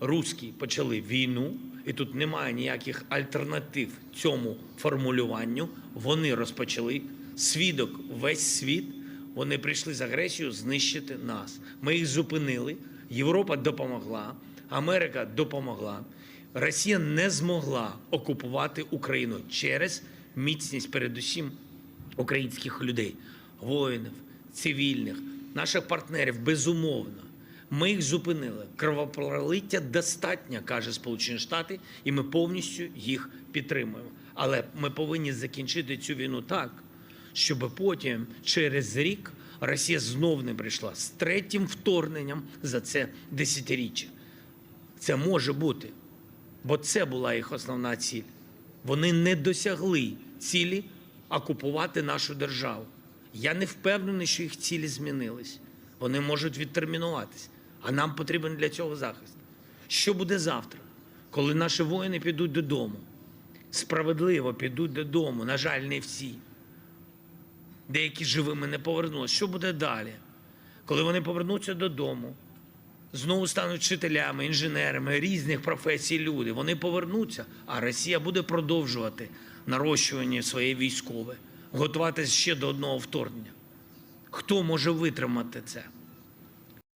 руські почали війну, і тут немає ніяких альтернатив цьому формулюванню. Вони розпочали свідок весь світ. Вони прийшли з агресією знищити нас. Ми їх зупинили. Європа допомогла, Америка допомогла. Росія не змогла окупувати Україну через міцність, передусім українських людей, воїнів, цивільних, наших партнерів, безумовно. Ми їх зупинили. Кровопролиття достатньо, каже Сполучені Штати, і ми повністю їх підтримуємо. Але ми повинні закінчити цю війну так, щоб потім, через рік, Росія знов не прийшла з третім вторгненням за це десятиріччя. Це може бути, бо це була їх основна ціль. Вони не досягли цілі окупувати нашу державу. Я не впевнений, що їх цілі змінились. Вони можуть відтермінуватись, а нам потрібен для цього захист. Що буде завтра, коли наші воїни підуть додому? Справедливо підуть додому. На жаль, не всі. Деякі живими не повернулися. Що буде далі? Коли вони повернуться додому, знову стануть вчителями, інженерами різних професій люди. Вони повернуться, а Росія буде продовжувати нарощування своєї військове, готуватися ще до одного вторгнення. Хто може витримати це?